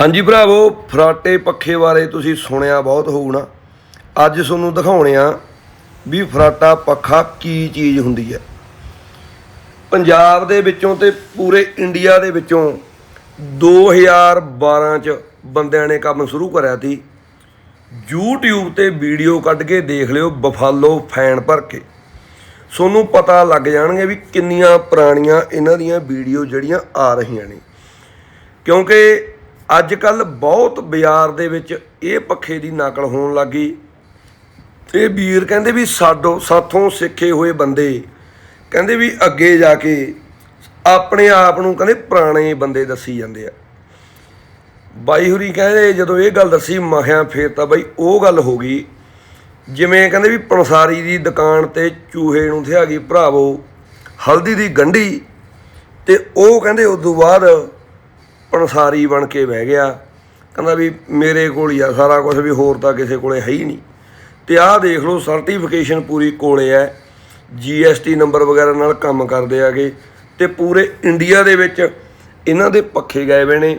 ਹਾਂਜੀ ਭਰਾਵੋ, ਫਰਾਟੇ ਪੱਖੇ ਬਾਰੇ ਤੁਸੀਂ ਸੁਣਿਆ ਬਹੁਤ ਹੋਊਗਾ ਅੱਜ ਤੁਹਾਨੂੰ ਦਿਖਾਉਣੇ ਆ ਵੀ ਫਰਾਟਾ ਪੱਖਾ ਕੀ ਚੀਜ਼ ਹੁੰਦੀ ਹੈ। ਪੰਜਾਬ ਦੇ ਵਿੱਚੋਂ ਤੇ ਪੂਰੇ ਇੰਡੀਆ ਦੇ ਵਿੱਚੋਂ 2012 ਚ ਬੰਦਿਆਂ ਨੇ ਕੰਮ ਸ਼ੁਰੂ ਕਰਿਆ ਸੀ। YouTube ਤੇ ਵੀਡੀਓ ਕੱਢ ਕੇ ਦੇਖ ਲਿਓ, ਬਫਾਲੋ ਫੈਨ ਭਰ ਕੇ। ਤੁਹਾਨੂੰ ਪਤਾ ਲੱਗ ਜਾਣਗੇ ਵੀ ਕਿੰਨੀਆਂ ਪੁਰਾਣੀਆਂ ਇਹਨਾਂ ਦੀਆਂ ਵੀਡੀਓ ਜਿਹੜੀਆਂ ਆ ਰਹੀਆਂ ਨੇ। ਕਿਉਂਕਿ ਅੱਜ ਕੱਲ ਬਹੁਤ ਬਾਜ਼ਾਰ ਦੇ ਵਿੱਚ ਇਹ ਪੱਖੇ ਦੀ ਨਕਲ ਹੋਣ ਲੱਗੀ ਇਹ ਵੀਰ ਕਹਿੰਦੇ ਵੀ ਸਾਡੋ ਸਾਥੋਂ ਸਿੱਖੇ ਹੋਏ ਬੰਦੇ, ਕਹਿੰਦੇ ਵੀ ਅੱਗੇ ਜਾ ਕੇ ਆਪਣੇ ਆਪ ਨੂੰ ਕਹਿੰਦੇ ਪੁਰਾਣੇ ਬੰਦੇ ਦੱਸੀ ਜਾਂਦੇ ਆ। ਬਾਈ ਹੁਰੀ ਕਹਿੰਦੇ ਜਦੋਂ ਇਹ ਗੱਲ ਦੱਸੀ ਮਖਿਆ ਫੇਰ ਤਾਂ ਬਾਈ ਉਹ ਗੱਲ ਹੋ ਗਈ। ਜਿਵੇਂ ਕਹਿੰਦੇ ਵੀ ਪੰਸਾਰੀ ਦੀ ਦੁਕਾਨ ਤੇ ਚੂਹੇ ਨੂੰ ਥਿਆ ਗਈ ਭਰਾਵੋ, ਹਲਦੀ ਦੀ ਗੰਢੀ ਤੇ ਉਹ ਕਹਿੰਦੇ ਉਸ ਤੋਂ ਬਾਅਦ ਪੰਸਾਰੀ ਬਣ ਕੇ ਬਹਿ ਗਿਆ। ਕਹਿੰਦਾ ਵੀ ਮੇਰੇ ਕੋਲ ਹੀ ਆ, ਸਾਰਾ ਕੁਝ ਵੀ ਹੋਰ ਤਾਂ ਕਿਸੇ ਕੋਲੇ ਹੈ ਹੀ ਨਹੀਂ। ਤੇ ਆਹ ਦੇਖ ਲਓ ਸਰਟੀਫਿਕੇਸ਼ਨ ਪੂਰੀ ਕੋਲੇ ਹੈ ਜੀਐਸਟੀ ਨੰਬਰ ਵਗੈਰਾ ਨਾਲ ਕੰਮ ਕਰਦੇ ਆਗੇ। ਤੇ ਪੂਰੇ ਇੰਡੀਆ ਦੇ ਵਿੱਚ ਇਹਨਾਂ ਦੇ ਪੱਖੇ ਗਏ ਹੋਏ ਨੇ।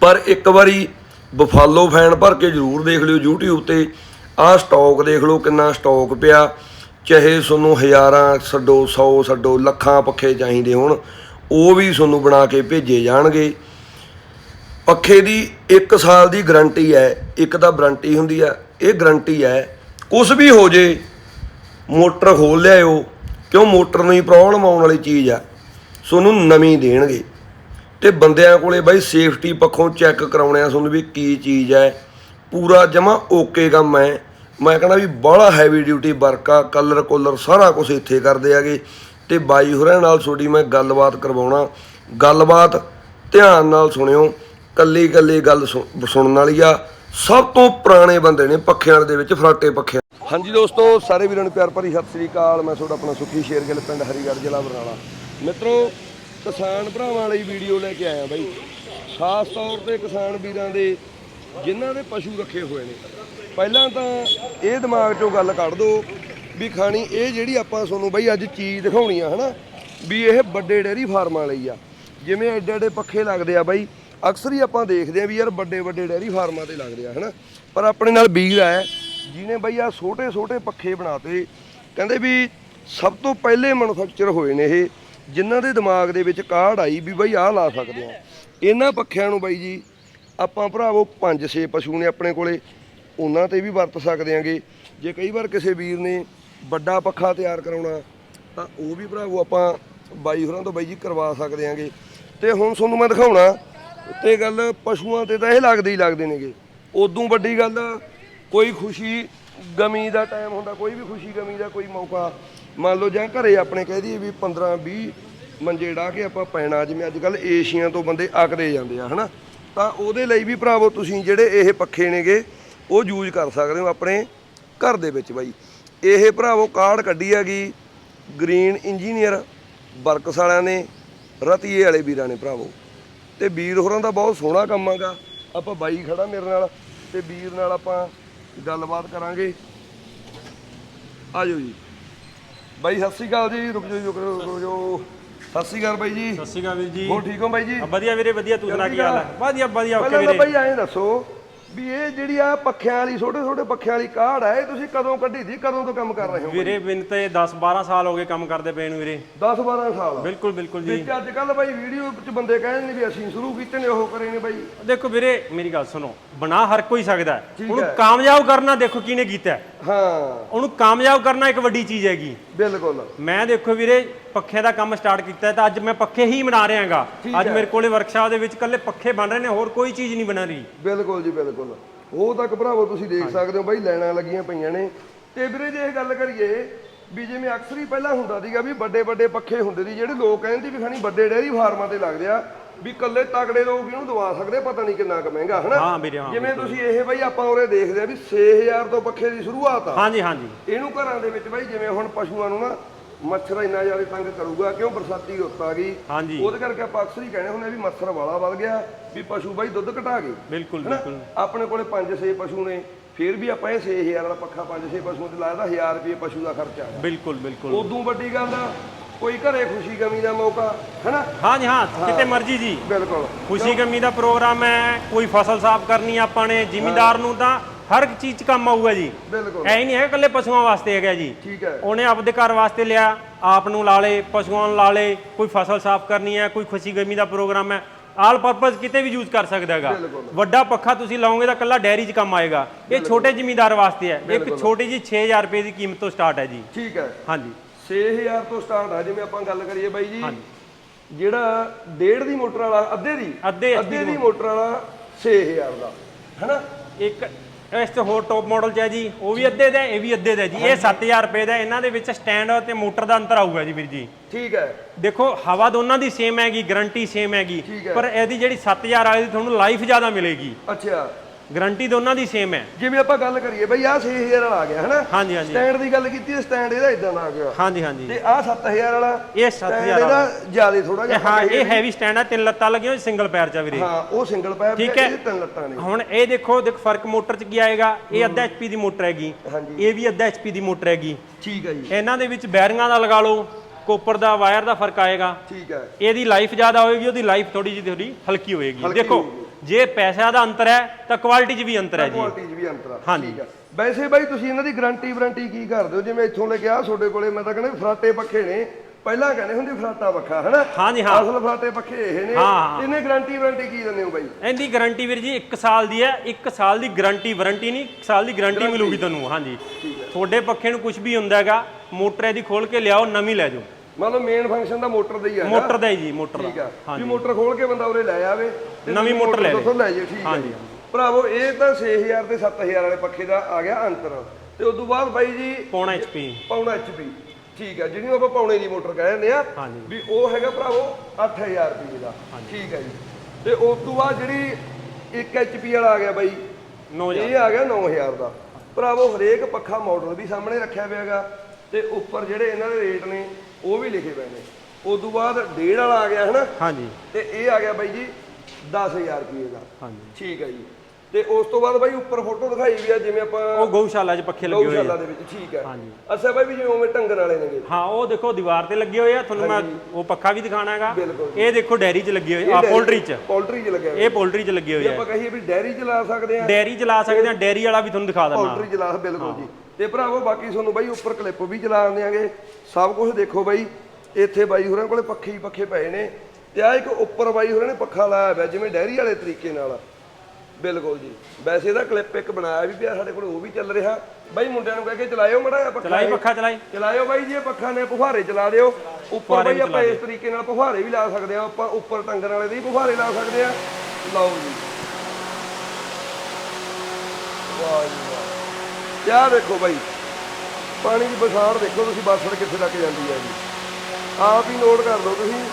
ਪਰ ਇੱਕ ਵਾਰੀ ਬਫਾਲੋ ਫੈਨ ਭਰ ਕੇ ਜਰੂਰ ਦੇਖ ਲਿਓ YouTube ਤੇ। ਆਹ ਸਟਾਕ ਦੇਖ ਲਓ, ਕਿੰਨਾ ਸਟਾਕ ਪਿਆ। ਚਾਹੇ ਤੁਹਾਨੂੰ ਹਜ਼ਾਰਾਂ ਛੱਡੋ 100 ਛੱਡੋ, ਲੱਖਾਂ ਪੱਖੇ ਚਾਹੀਦੇ ਹੋਣ, ਉਹ ਵੀ ਤੁਹਾਨੂੰ ਬਣਾ ਕੇ ਭੇਜੇ ਜਾਣਗੇ। ਪੱਖੇ ਦੀ 1 ਸਾਲ ਦੀ ਗਾਰੰਟੀ ਹੈ, ਇੱਕ ਤਾਂ ਵਾਰੰਟੀ ਹੁੰਦੀ ਆ, ਇਹ ਗਾਰੰਟੀ ਹੈ ਕੁਝ ਵੀ ਹੋ ਜੇ, ਮੋਟਰ ਖੋਲ ਲਿਆਇਓ, ਕਿਉਂ ਮੋਟਰ ਨੂੰ ਹੀ ਪ੍ਰੋਬਲਮ ਆਉਣ ਵਾਲੀ ਚੀਜ਼ ਆ ਤੁਹਾਨੂੰ ਨਵੀਂ ਦੇਣਗੇ। ਤੇ ਬੰਦਿਆਂ ਕੋਲੇ ਬਾਈ ਸੇਫਟੀ ਪੱਖੋਂ ਚੈੱਕ ਕਰਾਉਣੇ ਆ ਤੁਹਾਨੂੰ ਵੀ ਕੀ ਚੀਜ਼ ਹੈ, ਪੂਰਾ ਜਮਾ ਓਕੇ ਕੰਮ ਹੈ। ਮੈਂ ਕਹਿੰਦਾ ਵੀ ਬੜਾ ਹੈਵੀ ਡਿਊਟੀ ਵਰਕ ਆ ਕਲਰ ਕੋਲਰ ਸਾਰਾ ਕੁਝ ਇੱਥੇ ਕਰਦੇ ਆਗੇ। ਤੇ ਬਾਈ ਹੋਰਾਂ ਨਾਲ ਤੁਹਾਡੀ ਮੈਂ ਗੱਲਬਾਤ ਕਰਵਾਉਣਾ, ਗੱਲਬਾਤ ਧਿਆਨ ਨਾਲ ਸੁਣਿਓ। ਕੱਲੀ ਕੱਲੀ ਗੱਲ ਸੁਣ- ਸੁਣਨ ਵਾਲੀ ਆ। ਸਭ ਤੋਂ ਪੁਰਾਣੇ ਬੰਦੇ ਨੇ ਪੱਖਿਆਂ ਦੇ ਵਿੱਚ ਫਰਾਟੇ ਪੱਖਿਆਂ। ਹਾਂਜੀ ਦੋਸਤੋ, ਸਾਰੇ ਵੀਰਾਂ ਨੂੰ ਪਿਆਰ ਭਰੀ ਸਤਿ ਸ੍ਰੀ ਅਕਾਲ। ਮੈਂ ਤੁਹਾਡਾ ਆਪਣਾ ਸੁਖੀ ਸ਼ੇਰਗਿੱਲ, ਪਿੰਡ ਹਰੀਗੜ੍ਹ, ਜ਼ਿਲ੍ਹਾ ਬਰਨਾਲਾ। ਮਿੱਤਰੋ, ਕਿਸਾਨ ਭਰਾਵਾਂ ਲਈ ਵੀਡੀਓ ਲੈ ਕੇ ਆਇਆ ਬਾਈ। ਖਾਸ ਤੌਰ ਤੇ ਕਿਸਾਨ ਵੀਰਾਂ ਦੇ, ਜਿਨ੍ਹਾਂ ਦੇ ਪਸ਼ੂ ਰੱਖੇ ਹੋਏ ਨੇ। ਪਹਿਲਾਂ ਤਾਂ ਇਹ ਦਿਮਾਗ 'ਚੋਂ ਗੱਲ ਕੱਢ ਦਿਓ ਵੀ ਖਾਣੀ, ਇਹ ਜਿਹੜੀ ਆਪਾਂ ਤੁਹਾਨੂੰ ਬਾਈ ਅੱਜ ਚੀਜ਼ ਦਿਖਾਉਣੀ ਆ, ਹਨਾ? ਵੀ ਇਹ ਵੱਡੇ ਡੇਅਰੀ ਫਾਰਮਾਂ ਲਈ ਆ। ਜਿਵੇਂ ਐਡੇ ਐਡੇ ਪੱਖੇ ਲੱਗਦੇ ਆ ਬਾਈ। ਅਕਸਰ ਹੀ ਆਪਾਂ ਦੇਖਦੇ ਆ ਵੀ ਯਾਰ ਵੱਡੇ ਵੱਡੇ ਡੇਅਰੀ ਫਾਰਮਾਂ ਤੇ ਲੱਗਦੇ ਆ, ਹਨਾ? ਪਰ ਆਪਣੇ ਨਾਲ ਵੀਰ ਆ ਜਿਹਨੇ ਬਈ ਆ ਛੋਟੇ ਛੋਟੇ ਪੱਖੇ ਬਣਾਤੇ, ਕਹਿੰਦੇ ਵੀ ਸਭ ਤੋਂ ਪਹਿਲੇ ਮੈਨੂਫੈਕਚਰ ਹੋਏ ਨੇ ਇਹ, ਜਿਨ੍ਹਾਂ ਦੇ ਦਿਮਾਗ ਦੇ ਵਿੱਚ ਕਾਢ ਆਈ ਵੀ ਬਾਈ ਆਹ ਲਾ ਸਕਦੇ ਆ। ਇਹਨਾਂ ਪੱਖਿਆਂ ਨੂੰ ਬਾਈ ਜੀ, ਆਪਾਂ ਭਰਾਵੋ 5-6 ਪਸ਼ੂ ਨੇ ਆਪਣੇ ਕੋਲੇ, ਉਹਨਾਂ ਤੇ ਵੀ ਵਰਤ ਸਕਦੇ ਆਂਗੇ। ਜੇ ਕਈ ਵਾਰ ਕਿਸੇ ਵੀਰ ਨੇ ਵੱਡਾ ਪੱਖਾ ਤਿਆਰ ਕਰਾਉਣਾ, ਤਾਂ ਉਹ ਵੀ ਭਰਾਵੋ ਆਪਾਂ ਬਾਈ ਹੋਰਾਂ ਤੋਂ ਬਾਈ ਜੀ ਕਰਵਾ ਸਕਦੇ ਆਂਗੇ। ਤੇ ਹੁਣ ਤੁਹਾਨੂੰ ਮੈਂ ਦਿਖਾਉਣਾ ਤੇ ਗੱਲ, ਪਸ਼ੂਆਂ ਤੇ ਤਾਂ ਇਹ ਲੱਗਦੇ ਹੀ ਲੱਗਦੇ ਨੇਗੇ। ਉਦੋਂ ਵੱਡੀ ਗੱਲ, ਕੋਈ ਖੁਸ਼ੀ ਗਮੀ ਦਾ ਟਾਈਮ ਹੁੰਦਾ, ਕੋਈ ਵੀ ਖੁਸ਼ੀ ਗਮੀ ਦਾ ਕੋਈ ਮੌਕਾ। ਮੰਨ ਲਓ ਜਾਂ ਘਰੇ ਆਪਣੇ ਕਹਿ ਦਈਏ ਵੀ 15 20 ਮੰਜੇ ਢਾ ਕੇ ਆਪਾਂ ਪੈਣਾ, ਜਿਵੇਂ ਅੱਜ ਕੱਲ ਏਸ਼ੀਆ ਤੋਂ ਬੰਦੇ ਆਕਦੇ ਜਾਂਦੇ ਆ, ਹਨਾ? ਤਾਂ ਉਹਦੇ ਲਈ ਵੀ ਭਰਾਵੋ ਤੁਸੀਂ ਜਿਹੜੇ ਇਹ ਪੱਖੇ ਨੇਗੇ, ਉਹ ਯੂਜ਼ ਕਰ ਸਕਦੇ ਹੋ ਆਪਣੇ ਘਰ ਦੇ ਵਿੱਚ ਬਾਈ। ਇਹ ਭਰਾਵੋ ਕਾਰਡ ਕੱਢੀ ਹੈਗੀ ਗ੍ਰੀਨ ਇੰਜੀਨੀਅਰ ਵਰਕਸ ਵਾਲਿਆਂ ਨੇ, ਰਤੀਏ ਵਾਲੇ ਵੀਰਾਂ ਨੇ ਭਰਾਵੋ। ਤੇ ਵੀਰ ਹੋਰਾਂ ਦਾ ਬਹੁਤ ਸੋਹਣਾ ਕੰਮ ਆਗਾ। ਆਪਾਂ ਬਾਈ ਖੜਾ ਮੇਰੇ ਨਾਲ ਤੇ ਵੀਰ ਨਾਲ ਆਪਾਂ ਗੱਲਬਾਤ ਕਰਾਂਗੇ। ਆਜੋ ਜੀ। ਬਾਈ ਸਤਿ ਸ਼੍ਰੀ ਅਕਾਲ ਜੀ। ਰੁਕ ਜਾਓ ਜੀ, ਰੁਕ ਜਾਓ ਸਤਿ ਸ਼੍ਰੀ ਅਕਾਲ ਬਾਈ ਜੀ। ਸਤਿ ਸ਼੍ਰੀ ਅਕਾਲ ਵੀਰ ਜੀ। ਹੋਰ ਠੀਕ ਹੋ ਬਾਈ ਜੀ? ਵਧੀਆ ਵੀਰੇ ਵਧੀਆ ਤੂੰ ਸੁਣਾ ਕੀ ਹਾਲ ਹੈ ਵਧੀਆ ਵਧੀਆ ਓਕੇ ਵੀਰੇ। ਬਾਈ ਐਂ ਦੱਸੋ ਵੀ ਇਹ ਜਿਹੜੀ ਆ ਪੱਖਿਆਂ ਵਾਲੀ ਛੋਟੇ ਛੋਟੇ ਪੱਖਿਆਂ ਵਾਲੀ ਕਾਢ ਹੈ ਇਹ ਤੁਸੀਂ ਕਦੋਂ ਕੱਢੀ ਸੀ ਕਦੋਂ ਤੋਂ ਕੰਮ ਕਰ ਰਹੇ ਹੋ ਵੀਰੇ ਮੈਨੂੰ ਤੇ 10 12 ਸਾਲ ਹੋ ਗਏ ਕੰਮ ਕਰਦੇ ਪਏ ਨੂੰ ਵੀਰੇ। 10 12 ਸਾਲ। ਬਿਲਕੁਲ ਬਿਲਕੁਲ ਜੀ। ਅੱਜ ਕੱਲ ਬਾਈ ਵੀਡੀਓ ਵਿੱਚ ਬੰਦੇ ਕਹਿੰਦੇ ਨੇ ਵੀ ਅਸੀਂ ਸ਼ੁਰੂ ਕੀਤੇ ਨੇ ਉਹ ਕਰੇ ਨੇ ਬਾਈ। ਦੇਖੋ ਵੀਰੇ ਮੇਰੀ ਗੱਲ ਸੁਣੋ ਬਣਾ ਹਰ ਕੋਈ ਸਕਦਾ। ਹੈ ਠੀਕ ਉਹਨੂੰ ਹੈ। ਕਾਮਯਾਬ ਕਰਨਾ ਦੇਖੋ ਕਿਹਨੇ ਕੀਤਾ। ਹੈ। ਹਾਂ। ਉਹਨੂੰ ਕਾਮਯਾਬ ਕਰਨਾ ਇੱਕ ਵੱਡੀ ਚੀਜ਼ ਹੈਗੀ। ਬਿਲਕੁਲ। ਮੈਂ ਦੇਖੋ ਵੀਰੇ ਪੱਖੇ ਦਾ ਕੰਮ ਸਟਾਰਟ ਕੀਤਾ ਹੈ ਤਾਂ ਅੱਜ ਮੈਂ ਪੱਖੇ ਹੀ ਬਣਾ ਰਿਹਾਗਾ। ਅੱਜ। ਮੇਰੇ ਕੋਲੇ ਵਰਕਸ਼ਾਪ ਦੇ ਵਿੱਚ ਕੱਲੇ ਪੱਖੇ ਬਣ ਰਹੇ ਨੇ ਹੋਰ ਕੋਈ ਚੀਜ਼ ਨਹੀਂ ਬਣਾ ਰਹੀ। ਬਿਲਕੁਲ ਜੀ ਬਿਲਕੁਲ। ਉਹ ਤੱਕ ਭਰਾਵੋ ਤੁਸੀਂ ਦੇਖ ਸਕਦੇ ਹੋ ਬਾਈ ਲਾਈਨਾਂ ਲੱਗੀਆਂ ਪਈਆਂ ਨੇ। ਤੇ ਵੀਰੇ ਜੇ ਇਹ ਗੱਲ ਕਰੀਏ ਵੀ ਜਿਵੇਂ ਅਕਸਰ ਹੀ ਪਹਿਲਾਂ ਹੁੰਦਾ ਸੀਗਾ ਵੀ ਵੱਡੇ ਵੱਡੇ ਪੱਖੇ ਹੁੰਦੇ ਸੀ ਜਿਹੜੇ ਲੋਕ ਕਹਿੰਦੇ ਵੀ ਖਾਣੀ ਵੱਡੇ ਡੇਅਰੀ ਫਾਰਮਾਂ ਤੇ ਲੱਗਦੇ ਆ ਵੀ ਕੱਲੇ ਤਕੜੇ ਲੋਕ ਇਹਨੂੰ ਦਵਾ ਸਕਦੇ? ਪਤਾ ਨਹੀਂ ਕਿੰਨਾ ਕੁ ਮਹਿੰਗਾ ਹਨਾ? ਹਾਂ ਵੀਰੇ, ਹਾਂ, ਜਿਵੇਂ ਤੁਸੀਂ ਇਹ ਬਾਈ ਆਪਾਂ ਉਰੇ ਦੇਖਦੇ ਆ ਵੀ 6000 ਤੋਂ ਪੱਖੇ ਦੀ ਸ਼ੁਰੂਆਤ ਆ। ਹਾਂਜੀ ਹਾਂਜੀ। ਇਹਨੂੰ ਘਰਾਂ ਦੇ ਵਿੱਚ ਬਾਈ ਜਿਵੇਂ ਹੁਣ ਪਸ਼ੂਆਂ ਨੂੰ ਨਾ ਮੱਛਰ ਇੰਨਾ ਜ਼ਿਆਦਾ ਤੰਗ ਕਰੂਗਾ ਕਿਉਂ ਬਰਸਾਤੀ ਰੁੱਤ ਆ ਗਈ? ਹਾਂਜੀ। ਉਹਦੇ ਕਰਕੇ ਆਪਾਂ ਅਕਸਰ ਹੀ ਕਹਿੰਦੇ ਹੁੰਦੇ ਆ ਵੀ ਮੱਛਰ ਵਾਲਾ ਵੱਧ ਗਿਆ ਵੀ ਪਸ਼ੂ ਬਾਈ ਦੁੱਧ ਘਟਾ ਗਏ। ਬਿਲਕੁਲ ਹਨਾ? ਬਿਲਕੁਲ। ਆਪਣੇ ਕੋਲੇ 5-6 ਪਸ਼ੂ ਨੇ ਫਿਰ ਵੀ ਆਪਾਂ ਇਹ 6000 ਵਾਲਾ ਪੱਖਾ 5-6 ਪਸ਼ੂਆਂ ਤੇ ਲਾਇਆ ਤਾਂ 1000 ਰੁਪਏ ਪਸ਼ੂ ਦਾ ਖਰਚਾ ਆ। ਬਿਲਕੁਲ ਬਿਲਕੁਲ। ਉਦੋਂ ਵੱਡੀ ਗੱਲ ਆ ਕੋਈ ਘਰੇ ਖੁਸ਼ੀ ਗਮੀ ਦਾ ਮੌਕਾ ਹੈਨਾ? ਹਾਂਜੀ ਹਾਂ ਕਿਤੇ ਮਰਜ਼ੀ ਜੀ। ਬਿਲਕੁਲ। ਖੁਸ਼ੀ ਗਮੀ ਦਾ ਪ੍ਰੋਗਰਾਮ ਹੈ ਕੋਈ ਫਸਲ ਸਾਫ਼ ਕਰਨੀ ਆਪਾਂ ਨੇ ਜ਼ਿਮੀਂਦਾਰ ਨੂੰ ਤਾਂ ਹਰ ਇੱਕ ਚੀਜ਼ 'ਚ ਕੰਮ ਆਊਗਾ ਜੀ। ਬਿਲਕੁਲ। ਐ ਨਹੀਂ ਹੈ ਇਕੱਲੇ ਪਸ਼ੂਆਂ ਵਾਸਤੇ ਹੈਗਾ ਜੀ। ਠੀਕ ਹੈ। ਉਹਨੇ ਆਪਦੇ ਘਰ ਵਾਸਤੇ ਲਿਆ ਆਪ ਨੂੰ ਲਾ ਲੇ ਪਸ਼ੂਆਂ ਨੂੰ ਲਾ ਲੇ ਕੋਈ ਫਸਲ ਸਾਫ਼ ਕਰਨੀ ਹੈ ਕੋਈ ਖੁਸ਼ੀ ਗਮੀ ਦਾ ਪ੍ਰੋਗਰਾਮ ਹੈ। ਆਲ ਪਰਪਸ ਕਿਤੇ ਵੀ ਯੂਜ਼ ਕਰ ਸਕਦਾ ਹੈਗਾ। ਵੱਡਾ ਪੱਖਾ ਤੁਸੀਂ ਲਾਓਗੇ ਤਾਂ ਕੱਲਾ ਡੈਰੀ 'ਚ ਕੰਮ ਆਏਗਾ। ਇਹ ਛੋਟੇ ਜ਼ਿਮੀਂਦਾਰ ਵਾਸਤੇ ਹੈ। ਇੱਕ ਛੋਟੀ ਜੀ 6000 ਰੁਪਏ ਦੀ ਕੀਮਤ ਤੋਂ ਸਟਾਰਟ ਹੈ ਜੀ। ਠੀਕ ਹੈ। ਹਾਂਜੀ। 6000 ਤੋਂ ਸਟਾਰਟ ਆ ਜਿਵੇਂ ਆਪਾਂ ਗੱਲ ਕਰੀਏ ਬਾਈ ਜੀ। ਜਿਹੜਾ ਡੇਢ ਦੀ ਮੋਟਰ ਵਾਲਾ ਅੱਧੇ ਦੀ? ਅੱਧੇ ਦੀ ਮੋਟਰ। ਵਾਲਾ 6000 ਦਾ ਹੈਨਾ? ਇੱਕ ਇਸ ਤੋਂ ਹੋਰ ਟੌਪ ਮਾਡਲ ਚ ਹੈ ਜੀ ਉਹ ਵੀ ਅੱਧੇ ਦਾ ਇਹ ਵੀ ਅੱਧੇ ਦਾ ਜੀ। ਇਹ 7000 ਰੁਪਏ ਦਾ। ਇਹਨਾਂ ਦੇ ਵਿੱਚ ਸਟੈਂਡ ਤੇ ਮੋਟਰ ਦਾ ਅੰਤਰ ਆਊਗਾ ਜੀ ਵੀਰ ਜੀ। ਠੀਕ ਹੈ। ਦੇਖੋ ਹਵਾ ਦੋਨਾਂ ਦੀ ਸੇਮ ਹੈਗੀ ਗਾਰੰਟੀ ਸੇਮ ਹੈਗੀ। ਪਰ ਇਹਦੀ ਜਿਹੜੀ 7000 ਵਾਲੀ ਦੀ ਤੁਹਾਨੂੰ ਲਾਈਫ ਜ਼ਿਆਦਾ ਮਿਲੇਗੀ। ਅੱਛਾ। ਗਾਰੰਟੀ ਦੋਨਾਂ ਦੀ ਸੇਮ ਹੈ। ਜਿਵੇਂ ਆਪਾਂ ਗੱਲ ਕਰੀਏ ਬਈ ਆਹ 6000 ਵਾਲਾ ਆ ਗਿਆ ਹੈਨਾ? ਹਾਂਜੀ ਹਾਂਜੀ। ਸਟੈਂਡ ਦੀ ਗੱਲ ਕੀਤੀ ਸਟੈਂਡ ਇਹਦਾ ਇਦਾਂ ਦਾ ਆ ਗਿਆ। ਹਾਂਜੀ ਹਾਂਜੀ। ਤੇ ਆਹ 7000 ਵਾਲਾ ਇਹ ਸਟੈਂਡ 7000 ਇਹਦਾ ਵਾਲਾ। ਜ਼ਿਆਦਾ ਥੋੜਾ ਜਿਹਾ ਹਾਂ ਇਹ ਹੈਵੀ ਸਟੈਂਡ ਹੈ ਤਿੰਨ ਲੱਤਾਂ ਲੱਗੀਆਂ ਸਿੰਗਲ ਪੈਰ ਚ ਆ ਵੀਰੇ। ਹਾਂ ਉਹ ਸਿੰਗਲ ਠੀਕ ਤੇ। ਇਹ ਤਿੰਨ ਲੱਤਾਂ ਨੇ। ਹੁਣ ਇਹ ਦੇਖੋ ਦੇਖ ਫ਼ਰਕ ਮੋਟਰ ਚ ਕੀ ਆਏਗਾ? ਇਹ ਅੱਧਾ ਐਚਪੀ ਦੀ ਮੋਟਰ ਹੈਗੀ। ਇਹ ਵੀ ਅੱਧਾ ਐਚਪੀ ਦੀ ਮੋਟਰ ਹੈਗੀ। ਠੀਕ ਹੈ ਜੀ। ਇਹਨਾਂ ਦੇ ਵਿੱਚ ਬੈਰਿੰਗਾਂ ਦਾ ਲਗਾ ਲਓ ਕੋਪਰ ਦਾ ਵਾਇਰ ਦਾ ਫ਼ਰਕ ਆਏਗਾ। ਠੀਕ ਹੈ। ਇਹਦੀ ਲਾਈਫ ਜ਼ਿਆਦਾ ਹੋਏਗੀ ਉਹਦੀ ਲਾਈਫ ਥੋੜੀ ਜਿਹੀ ਥੋੜੀ ਹਲਕੀ ਹੋਏਗੀ। ਦੇਖੋ। ਜੇ ਪੈਸਿਆਂ ਦਾ ਅੰਤਰ ਹੈ ਤਾਂ ਕੁਆਲਿਟੀ 'ਚ ਵੀ ਅੰਤਰ ਹੈ ਜੀ। ਕੁਆਲਿਟੀ 'ਚ ਵੀ ਅੰਤਰ ਆ। ਹਾਂਜੀ। ਠੀਕ ਆ। ਵੈਸੇ ਬਾਈ ਤੁਸੀਂ ਇਹਨਾਂ ਦੀ ਗਾਰੰਟੀ ਵਾਰੰਟੀ ਕੀ ਕਰਦੇ ਹੋ? ਜਿਵੇਂ ਇੱਥੋਂ ਲੈ ਕੇ ਆ ਤੁਹਾਡੇ ਕੋਲੇ ਮੈਂ ਤਾਂ ਕਹਿੰਦਾ ਫਰਾਟੇ ਪੱਖੇ ਨੇ। ਪਹਿਲਾਂ ਕਹਿੰਦੇ ਹੁੰਦੇ ਫਰਾਟਾ ਪੱਖਾ ਹਨਾ? ਹਾਂਜੀ ਹਾਂ। ਅਸਲ ਫਰਾਟੇ ਪੱਖੇ ਇਹ ਨੇ। ਹਾਂ। ਇਹਨੇ ਗਾਰੰਟੀ ਵਾਰੰਟੀ ਕੀ ਦਿੰਦੇ ਹੋ ਬਾਈ? ਇਹਦੀ ਗਾਰੰਟੀ ਵੀਰ ਜੀ 1 ਸਾਲ ਦੀ ਹੈ। 1 ਸਾਲ ਦੀ ਗਾਰੰਟੀ ਵਾਰੰਟੀ ਨਹੀਂ 1 ਸਾਲ ਦੀ ਗਾਰੰਟੀ ਮਿਲੂਗੀ ਤੁਹਾਨੂੰ। ਹਾਂਜੀ। ਤੁਹਾਡੇ ਪੱਖੇ ਨੂੰ ਕੁਝ ਵੀ ਹੁੰਦਾ ਹੈਗਾ ਮੋਟਰ ਇਹਦੀ ਖੋਲ ਕੇ ਲਿਆਓ ਨਵੀਂ ਲੈ ਜਾਓ। ਮੰਨ ਲਓ ਮੇਨ ਫੰਕਸ਼ਨ ਦਾ ਮੋਟਰ ਦਾ ਹੀ ਆ ਮੋਟਰ ਦਾ ਹੀ ਜੀ ਮੋਟਰ ਠੀਕ ਦਾ ਆ। ਵੀ ਮੋਟਰ ਖੋਲ ਕੇ ਬੰਦਾ ਉਰੇ ਲੈ ਆਵੇ ਤੇ ਨਵੀਂ ਮੋਟਰ ਲੈ ਉੱਥੋਂ ਲੈ ਜਾਓ ਠੀਕ ਆ ਹਾਂਜੀ, ਜੀ। ਭਰਾਵੋ ਇਹ ਤਾਂ 6000 ਤੇ 7000 ਵਾਲੇ ਪੱਖੇ ਦਾ ਆ ਗਿਆ ਅੰਤਰ। ਤੇ ਉਸ ਤੋਂ ਬਾਅਦ ਬਾਈ ਜੀ ਪੌਣਾ ਐਚਪੀ ਪੌਣਾ ਐਚਪੀ ਠੀਕ ਆ ਜਿਹਨੂੰ ਆਪਾਂ ਪੌਣੇ ਦੀ ਮੋਟਰ ਕਹਿ ਦਿੰਦੇ ਆ ਹਾਂਜੀ। ਵੀ ਉਹ ਹੈਗਾ ਭਰਾਵੋ 8000 ਰੁਪਏ ਦਾ। ਠੀਕ ਆ ਜੀ। ਤੇ ਉਸ ਤੋਂ ਬਾਅਦ ਜਿਹੜੀ 1 ਐਚਪੀ ਵਾਲਾ ਆ ਗਿਆ ਬਾਈ 9000 ਇਹ ਆ ਗਿਆ 9000 ਦਾ। ਭਰਾਵੋ ਹਰੇਕ ਪੱਖਾ ਮਾਡਲ ਵੀ ਸਾਹਮਣੇ ਰੱਖਿਆ ਹੋਇਆਗਾ ਤੇ ਉੱਪਰ ਜਿਹੜੇ ਇਹਨਾਂ ਦੇ ਰੇਟ ਨੇ ਉਹ ਵੀ ਲਿਖੇ ਪਏ ਨੇ। ਉਸ ਤੋਂ ਬਾਅਦ ਡੇਢ ਵਾਲਾ ਆ ਗਿਆ ਹਨਾ? ਹਾਂਜੀ। ਤੇ ਇਹ ਆ ਗਿਆ ਬਾਈ ਜੀ 10000 ਰੁਪਏ ਦਾ। ਹਾਂਜੀ। ਠੀਕ ਆ ਜੀ। ਤੇ ਉਸ ਤੋਂ ਬਾਅਦ ਬਾਈ ਉੱਪਰ ਫੋਟੋ ਦਿਖਾਈ ਵੀ ਆ ਜਿਵੇਂ ਆਪਾਂ ਉਹ ਗਊਸ਼ਾਲਾ 'ਚ ਪੱਖੇ ਲੱਗੇ ਹੋਏ ਆ। ਗਊਸ਼ਾਲਾ ਦੇ ਵਿੱਚ ਠੀਕ ਹੈ ਹਾਂਜੀ। ਅੱਛਾ ਬਾਈ ਵੀ ਜਿਵੇਂ ਉਵੇਂ ਢੰਗਣ ਵਾਲੇ ਨੇਗੇ। ਹਾਂ ਉਹ ਦੇਖੋ ਦੀਵਾਰ ਤੇ ਲੱਗੇ ਹੋਏ ਆ ਤੁਹਾਨੂੰ ਮੈਂ ਉਹ ਪੱਖਾ ਵੀ ਦਿਖਾਣਾ ਹੈਗਾ। ਬਿਲਕੁਲ ਇਹ ਦੇਖੋ ਡੈਰੀ 'ਚ ਲੱਗੇ ਹੋਏ ਆ ਪੋਲਟਰੀ 'ਚ। ਪੋਲਟਰੀ 'ਚ ਲੱਗਿਆ ਹੋਇਆ। ਇਹ ਪੋਲਟਰੀ 'ਚ ਲੱਗੇ ਹੋਏ ਜੇ ਆ। ਆਪਾਂ ਕਹੀਏ ਵੀ ਡੈਰੀ ਚਲਾ ਸਕਦੇ ਆ। ਡੈਰੀ ਚਲਾ ਸਕਦੇ ਆ ਡੈਰੀ ਵਾਲਾ ਵੀ ਤੁਹਾਨੂੰ ਦਿਖਾ ਦਿੰਦਾ। ਪੋਲਟਰੀ ਚਲਾ ਬਿਲਕੁਲ ਜੀ। ਤੇ ਭਰਾਵੋ ਬਾਕੀ ਤੁਹਾਨੂੰ ਬਾਈ ਉੱਪਰ ਕਲਿੱਪ ਵੀ ਚਲਾ ਦਿਆਂਗੇ। ਸਭ ਕੁਝ ਦੇਖੋ ਬਾਈ। ਇੱਥੇ ਬਾਈ ਹੋਰਾਂ ਕੋਲੇ ਪੱਖੇ ਹੀ ਪੱਖੇ ਪਏ ਨੇ ਤੇ ਆ ਇੱਕ ਉੱਪਰ ਬਾਈ ਹੋਰਾਂ ਨੇ ਪੱਖਾ ਲਾਇਆ ਹੋਇਆ ਜਿਵੇਂ ਡੈਰੀ ਵਾਲੇ ਤਰੀਕੇ ਨਾਲ। ਬਿਲਕੁਲ ਜੀ। ਵੈਸੇ ਇਹਦਾ ਕਲਿੱਪ ਇੱਕ ਬਣਾਇਆ ਵੀ ਪਿਆ ਸਾਡੇ ਕੋਲ ਉਹ ਵੀ ਚੱਲ ਰਿਹਾ। ਬਾਈ ਮੁੰਡਿਆਂ ਨੂੰ ਕਹਿ ਕੇ ਚਲਾਇਓ ਮੜਾ ਪੱਖਾ। ਚਲਾਈ। ਪੱਖਾ ਚਲਾਈ। ਚਲਾਇਓ ਬਾਈ ਜੀ ਇਹ ਪੱਖਾ ਨੇ ਫੁਹਾਰੇ ਚਲਾ ਦਿਓ। ਉੱਪਰ ਬਾਈ ਆਪਾਂ ਇਸ ਤਰੀਕੇ ਨਾਲ ਫੁਹਾਰੇ ਵੀ ਲਾ ਸਕਦੇ ਆ ਆਪਾਂ ਉੱਪਰ ਟੰਗਣ ਵਾਲੇ ਦੇ ਫੁਹਾਰੇ ਲਾ ਸਕਦੇ ਆ ਲਓ ਜੀ। ਵਾਹ ਜੀ ਵਾਹ ਕਿਆ ਦੇਖੋ ਬਾਈ? ਪਾਣੀ ਦੀ ਬਸਾਰ ਦੇਖੋ ਤੁਸੀਂ ਬਾਸੜ ਕਿੱਥੇ ਤੱਕ ਜਾਂਦੀ ਹੈ ਜੀ। ਆਪ ਹੀ ਨੋਟ ਕਰ ਲਓ ਤੁਸੀਂ।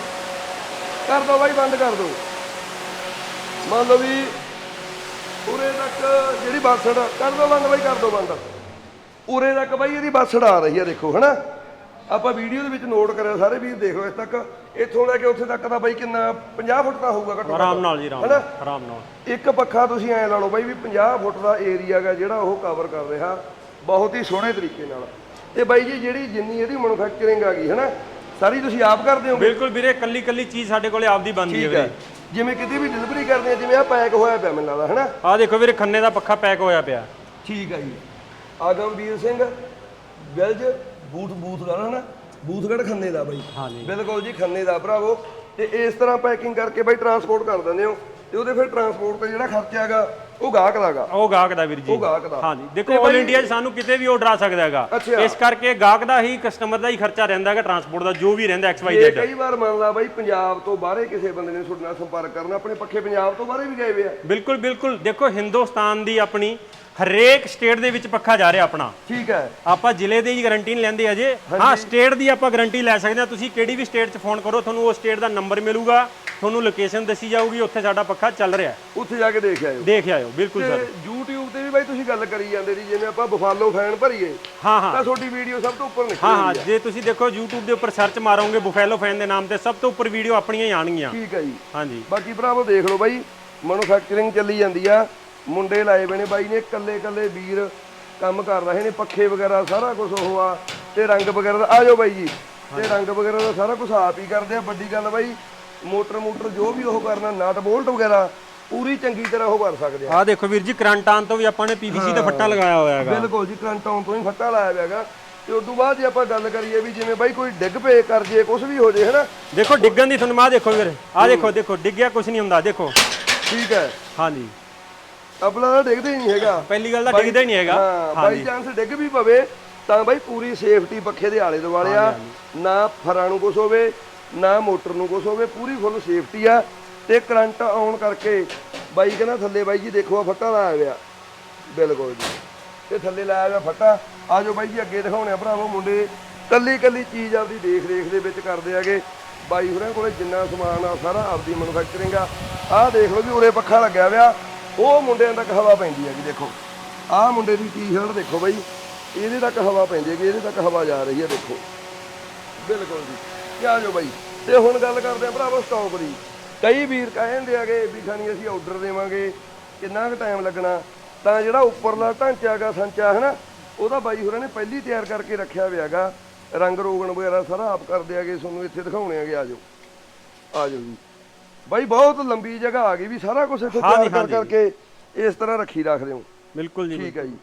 ਕਰ ਦਿਓ ਬਾਈ, ਬੰਦ ਕਰ ਦਿਓ। ਮੰਨ ਲਓ ਵੀ ਉਰੇ ਤੱਕ ਜਿਹੜੀ ਬਾਸੜ ਕਰ ਦਿਓ ਬੰਦ ਬਾਈ, ਕਰ ਦਿਓ ਬੰਦ। ਉਰੇ ਤੱਕ ਬਾਈ, ਇਹਦੀ ਬਾਸੜ ਆ ਰਹੀ ਹੈ, ਦੇਖੋ, ਹਨਾ? ਆਪਾਂ ਵੀਡੀਓ ਦੇ ਵਿੱਚ ਨੋਟ ਕਰਿਆ ਸਾਰੇ ਵੀਰ ਦੇਖ ਲਓ ਇਸ ਤੱਕ। ਇੱਥੋਂ ਲੈ ਕੇ ਉੱਥੇ ਤੱਕ ਦਾ ਬਾਈ ਕਿੰਨਾ 50 ਫੁੱਟ ਦਾ ਹੋਊਗਾ ਘੱਟੋ ਆਰਾਮ ਨਾਲ ਜੀ ਆਰਾਮ? ਨਾਲ ਆਰਾਮ ਨਾਲ। ਇੱਕ ਪੱਖਾ ਤੁਸੀਂ ਐ ਲਾ ਲਓ ਬਾਈ ਵੀ 50 ਫੁੱਟ ਦਾ ਏਰੀਆ ਗਾ ਜਿਹੜਾ ਉਹ ਕਵਰ ਕਰ ਰਿਹਾ ਬਹੁਤ ਹੀ ਸੋਹਣੇ ਤਰੀਕੇ ਨਾਲ। ਤੇ ਬਾਈ ਜੀ ਜਿਹੜੀ ਜਿੰਨੀ ਇਹਦੀ ਮੈਨੂਫੈਕਚਰਿੰਗ ਆ ਗਈ ਹਨਾ? ਸਾਰੀ ਤੁਸੀਂ ਆਪ ਕਰਦੇ ਹੋਗੇ? ਬਿਲਕੁਲ ਵੀਰੇ ਕੱਲੀ ਕੱਲੀ ਚੀਜ਼ ਸਾਡੇ ਕੋਲੇ ਆਪਦੀ ਬਣਦੀ ਹੈ ਹੈ ਵੀਰੇ। ਜਿਵੇਂ ਕਿਤੇ ਵੀ ਡਿਲੀਵਰੀ ਕਰਦੇ ਆ ਜਿਵੇਂ ਆ ਪੈਕ ਹੋਇਆ ਪਿਆ ਮੈਨੂੰ ਲੱਗਦਾ ਹਨਾ? ਆਹ ਦੇਖੋ ਵੀਰੇ ਖੰਨੇ ਦਾ ਪੱਖਾ ਪੈਕ ਹੋਇਆ ਪਿਆ। ਠੀਕ ਹੈ ਜੀ। ਆਗਮਵੀਰ ਸਿੰਘ ਵਿਲਜ ਬੂਥ ਬੂਥਗੜ ਹਨਾ? ਬੂਥਗੜ ਖੰਨੇ ਦਾ ਬਾਈ। ਹਾਂਜੀ। ਬਿਲਕੁਲ ਜੀ ਖੰਨੇ ਦਾ ਭਰਾਵੋ। ਤੇ ਇਸ ਤਰ੍ਹਾਂ ਪੈਕਿੰਗ ਕਰਕੇ ਬਾਈ ਟਰਾਂਸਪੋਰਟ ਕਰ ਦਿੰਦੇ ਹੋ। ਤੇ ਉਹਦੇ ਫਿਰ ਟਰਾਂਸਪੋਰਟ ਤੇ ਜਿਹੜਾ ਖਰਚਾ ਹੈਗਾ ਉਹ ਗਾਹਕ ਦਾਗਾ ਉਹ ਗਾਹਕ ਦਾ ਵੀਰ ਜੀ। ਉਹ ਗਾਹਕ ਦਾ। ਹਾਂਜੀ। ਦੇਖੋ 올 ਇੰਡੀਆ 'ਚ ਸਾਨੂੰ ਕਿਤੇ ਵੀ ਆਰਡਰ ਆ ਸਕਦਾ ਹੈਗਾ। ਇਸ ਕਰਕੇ ਗਾਹਕ ਦਾ ਹੀ ਕਸਟਮਰ ਦਾ ਹੀ ਖਰਚਾ ਰਹਿੰਦਾ ਹੈਗਾ ਟਰਾਂਸਪੋਰਟ ਦਾ ਜੋ ਵੀ ਰਹਿੰਦਾ ਐਕਸ ਵਾਈ ਜ਼ੈਡ ਕਈ ਵਾਰ ਮੰਨ ਲਾ ਬਾਈ ਪੰਜਾਬ ਤੋਂ ਬਾਹਰੇ ਕਿਸੇ ਬੰਦੇ ਨੇ ਤੁਹਾਡੇ ਨਾਲ ਸੰਪਰਕ ਕਰਨਾ ਆਪਣੇ ਪੱਖੇ ਪੰਜਾਬ ਤੋਂ ਬਾਹਰੇ ਵੀ ਗਏ ਵੇ ਆ। ਬਿਲਕੁਲ ਬਿਲਕੁਲ। ਦੇਖੋ ਹਿੰਦੁਸਤਾਨ ਦੀ ਆਪਣੀ ਹਰੇਕ ਸਟੇਟ ਦੇ ਵਿੱਚ ਪੱਖਾ ਜਾ ਰਿਹਾ ਆਪਣਾ। ਠੀਕ ਹੈ। ਆਪਾਂ ਜ਼ਿਲ੍ਹੇ ਦੀ ਗਾਰੰਟੀ ਨਹੀਂ ਲੈਂਦੇ ਅਜੇ। ਹਾਂ ਸਟੇਟ ਦੀ ਆਪਾਂ ਗਾਰੰਟੀ ਲੈ ਸਕਦੇ ਹਾਂ। ਤੁਸੀਂ ਕਿਹੜੀ ਵੀ ਸਟੇਟ 'ਚ ਫੋਨ ਕਰੋ ਤੁਹਾਨੂੰ ਉਹ ਸਟੇਟ ਦਾ ਨੰਬਰ ਮਿਲੂਗਾ। ਤੁਹਾਨੂੰ ਲੋਕੇਸ਼ਨ ਦੱਸੀ ਜਾਊਗੀ ਉੱਥੇ ਸਾਡਾ ਪੱਖਾ ਚੱਲ ਰਿਹਾ। ਉੱਥੇ ਜਾ ਕੇ ਦੇਖ ਆਇਓ। ਦੇਖ ਆਇਓ ਬਿਲਕੁਲ ਸਰ। YouTube ਤੇ ਵੀ ਬਾਈ ਤੁਸੀਂ ਗੱਲ ਕਰੀ ਜਾਂਦੇ ਸੀ ਜਿਵੇਂ ਆਪਾਂ ਬਫਾਲੋ ਫੈਨ ਭਰੀਏ ਹਾਂ ਹਾਂ। ਤਾਂ ਤੁਹਾਡੀ ਵੀਡੀਓ ਸਭ ਤੋਂ ਉੱਪਰ ਨਿਕਲੀ ਹਾਂ ਹਾਂ ਜੇ ਤੁਸੀਂ ਦੇਖੋ YouTube ਦੇ ਉੱਪਰ ਸਰਚ ਮਾਰੋਗੇ ਬੁਫੈਲੋ ਫੈਨ ਦੇ ਨਾਮ ਤੇ ਸਭ ਤੋਂ ਉੱਪਰ ਵੀਡੀਓ ਆਪਣੀਆਂ ਹੀ ਆਣਗੀਆਂ ਠੀਕ ਹੈ ਜੀ। ਹਾਂਜੀ। ਬਾਕੀ ਭਰਾਵੋ ਦੇਖ ਲਓ ਬਾਈ ਮੈਨੂਫੈਕਚਰਿੰਗ ਚੱਲੀ ਜਾਂਦੀ ਆ। ਮੁੰਡੇ ਲਾਏ ਬਣੇ ਬਾਈ ਨੇ ਕੱਲੇ ਕੱਲੇ ਵੀਰ ਕੰਮ ਕਰ ਰਹੇ ਨੇ ਪੱਖੇ ਵਗੈਰਾ ਸਾਰਾ ਕੁਝ ਉਹ ਆ ਤੇ ਰੰਗ ਵਗੈਰਾ ਦਾ ਆ ਜਾਓ ਬਾਈ ਜੀ ਤੇ ਰੰਗ ਵਗੈਰਾ ਦਾ ਸਾਰਾ ਕੁਝ ਆਪ ਹੀ ਕਰਦੇ ਆ ਵੱਡੀ ਗੱਲ ਬਾਈ ਮੋਟਰ ਮੋਟਰ ਜੋ ਵੀ ਉਹ ਕਰਨਾ ਨਟ ਬੋਲਟ ਵਗੈਰਾ ਪੂਰੀ ਚੰਗੀ ਤਰ੍ਹਾਂ ਉਹ ਕਰ ਸਕਦੇ ਆ। ਆਹ ਦੇਖੋ ਵੀਰ ਜੀ ਕਰੰਟ ਆਉਣ ਤੋਂ ਵੀ ਆਪਾਂ ਨੇ ਪੀਵੀਸੀ ਦਾ ਫੱਟਾ ਲਗਾਇਆ ਹੋਇਆ ਹੈਗਾ। ਬਿਲਕੁਲ ਜੀ ਕਰੰਟ ਆਉਣ ਤੋਂ ਹੀ ਫੱਟਾ ਲਾਇਆ ਹੋਇਆ ਹੈਗਾ। ਤੇ ਉਸ ਤੋਂ ਬਾਅਦ ਜੇ ਆਪਾਂ ਗੱਲ ਕਰੀਏ ਵੀ ਜਿਵੇਂ ਬਾਈ ਕੋਈ ਡਿੱਗ ਪਏ ਕਰ ਜੇ ਕੁਝ ਵੀ ਹੋ ਜੇ ਹਨਾ? ਦੇਖੋ ਡਿੱਗਣ ਦੀ ਤੁਹਾਨੂੰ ਮਾਂ ਦੇਖੋ ਵੀਰ ਆਹ ਦੇਖੋ ਦੇਖੋ ਡਿੱਗਿਆ ਕੁਝ ਨਹੀਂ ਹੁੰਦਾ ਦੇਖੋ। ਠੀਕ ਹੈ। ਹਾਂਜੀ। ਆਪਣਾ ਤਾਂ ਡਿੱਗਦੇ ਹੀ ਨਹੀਂ ਹੈਗਾ। ਪਹਿਲੀ ਗੱਲ ਤਾਂ ਡਿੱਗਦਾ ਹੀ ਨਹੀਂ ਹੈਗਾ। ਹਾਂ ਬਾਈ ਚਾਂਸ ਡਿੱਗ ਵੀ ਪਵੇ ਤਾਂ ਬਾਈ ਪੂਰੀ ਸੇਫਟੀ ਪੱਖੇ ਦੇ ਆਲੇ ਦੁਆਲੇ ਆ। ਨਾ ਫਰਾਂ ਨੂੰ ਕੁਝ ਹੋਵੇ ਨਾ ਮੋਟਰ ਨੂੰ ਕੁਝ ਹੋਵੇ ਪੂਰੀ ਫੁੱਲ ਸੇਫਟੀ ਆ। ਤੇ ਕਰੰਟ ਆਉਣ ਕਰਕੇ ਬਾਈ ਕਹਿੰਦਾ ਥੱਲੇ ਬਾਈ ਜੀ ਦੇਖੋ ਆ ਫੱਟਾ ਲਾਇਆ ਹੋਇਆ। ਬਿਲਕੁਲ ਜੀ। ਤੇ ਥੱਲੇ ਲਾਇਆ ਹੋਇਆ ਫੱਟਾ। ਆ ਜਾਓ ਬਾਈ ਜੀ ਅੱਗੇ ਦਿਖਾਉਣੇ ਆ ਭਰਾਵੋ ਮੁੰਡੇ। ਕੱਲੀ ਕੱਲੀ ਚੀਜ਼ ਆਪਦੀ ਦੇਖ ਰੇਖ ਦੇ ਵਿੱਚ ਕਰਦੇ ਆਗੇ ਬਾਈ ਹੋਰਾਂ ਕੋਲੇ ਜਿੰਨਾ ਸਮਾਨ ਆ ਸਾਰਾ ਆਪਦੀ ਮੈਨੂਫੈਕਚਰਿੰਗ ਆ। ਆਹ ਦੇਖ ਲਓ ਵੀ ਉਰੇ ਪੱਖਾ ਲੱਗਿਆ ਹੋਇਆ। ਉਹ ਮੁੰਡਿਆਂ ਤੱਕ ਹਵਾ ਪੈਂਦੀ ਹੈ ਹੈਗੀ, ਦੇਖੋ। ਆਹ ਮੁੰਡੇ ਦੀ ਟੀ-ਸ਼ਰਟ ਦੇਖੋ ਬਾਈ। ਇਹਦੇ ਤੱਕ ਹਵਾ ਪੈਂਦੀ ਹੈਗੀ, ਇਹਦੇ ਤੱਕ ਹਵਾ ਜਾ ਰਹੀ ਹੈ, ਦੇਖੋ। ਬਿਲਕੁਲ ਜੀ। ਕੀ ਆ ਜਾਓ ਬਾਈ। ਤੇ ਹੁਣ ਗੱਲ ਕਰਦੇ ਆ ਭਰਾਵੋ ਸਟਾਕ ਦੀ। ਕਈ ਵੀਰ ਕਹਿੰਦੇ ਆਗੇ ਵੀ ਖਾਣੀ ਅਸੀਂ ਆਰਡਰ ਦੇਵਾਂਗੇ, ਕਿੰਨਾ ਕੁ ਟਾਈਮ ਲੱਗਣਾ। ਤਾਂ ਜਿਹੜਾ ਉੱਪਰਲਾ ਢਾਂਚਾ ਹੈਗਾ, ਸੰਚਾ ਹੈ ਨਾ ਉਹਦਾ ਬਾਈ ਹੋਰਾਂ ਨੇ ਪਹਿਲੀ ਤਿਆਰ ਕਰਕੇ ਰੱਖਿਆ ਹੋਇਆ ਹੈਗਾ। ਰੰਗ ਰੋਗਣ ਵਗੈਰਾ ਸਾਰਾ ਆਪ ਕਰਦੇ ਆਗੇ ਤੁਹਾਨੂੰ ਇੱਥੇ ਦਿਖਾਉਣੇ ਆਗੇ ਆ ਜਾਓ। ਆ ਜਾਓ ਜੀ। ਬਾਈ ਬਹੁਤ ਲੰਬੀ ਜਗ੍ਹਾ ਆ ਗਈ ਵੀ ਸਾਰਾ ਕੁਝ ਇੱਥੇ ਤਿਆਰ ਕਰ ਕਰਕੇ ਇਸ ਤਰ੍ਹਾਂ ਰੱਖੀ ਰੱਖਦੇ ਹੋ। ਬਿਲਕੁਲ ਜੀ ਠੀਕ ਹੈ ਜੀ।